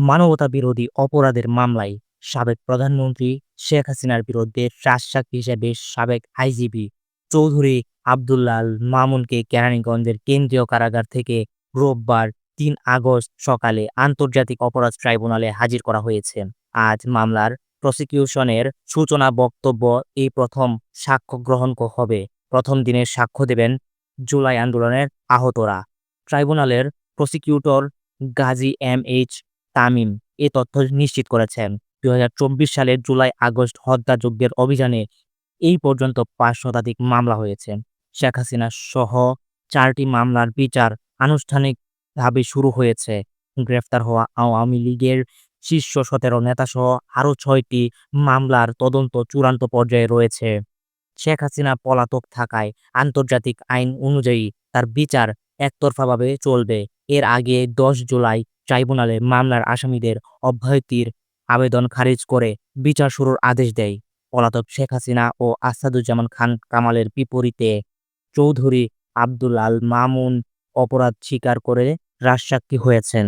মানবতা বিরোধী অপরাধের মামলায় সাবেক প্রধানমন্ত্রী শেখ হাসিনার বিরুদ্ধে রাজসাক্ষী হিসেবে সাবেক আইজিপি চৌধুরী আবদুল্লাল মামুনকে কেরানীগঞ্জের কেন্দ্রীয় কারাগার থেকে রোববার তিন আগস্ট সকালে আন্তর্জাতিক অপরাধ ট্রাইব্যুনালে হাজির করা হয়েছে। আজ মামলার প্রসিকিউশনের সূচনা বক্তব্য এই প্রথম সাক্ষ্য গ্রহণ হবে। প্রথম দিনের সাক্ষ্য দেবেন জুলাই আন্দোলনের আহতরা। ট্রাইব্যুনালের prosecutor Gazi M H Tamim এ তথ্য নিশ্চিত করেছেন। দুই সালের জুলাই, আগস্ট হত্যাযজ্ঞের অভিযানে এই পর্যন্ত পাঁচ শতাধিক মামলা হয়েছে। শেখ হাসিনা সহ চারটি মামলার বিচার আনুষ্ঠানিকভাবে শুরু হয়েছে। গ্রেফতার হওয়া আওয়ামী লীগের শীর্ষ সতেরো নেতাসহ আরও ছয়টি মামলার তদন্ত চূড়ান্ত পর্যায়ে রয়েছে। শেখ হাসিনা পলাতক থাকায় আন্তর্জাতিক আইন অনুযায়ী তার বিচার একতরফাভাবে চলবে। এর আগে দশ জুলাই ট্রাইব্যুনালে মামলার আসামিদের অব্যাহতির আবেদন খারিজ করে বিচার শুরুর আদেশ দেয়। পলাতক শেখ হাসিনা ও আসাদুজ্জামান খান কামালের বিপরীতে চৌধুরী আব্দুল আল মামুন অপরাধ স্বীকার করে রাজসাক্ষী হয়েছেন।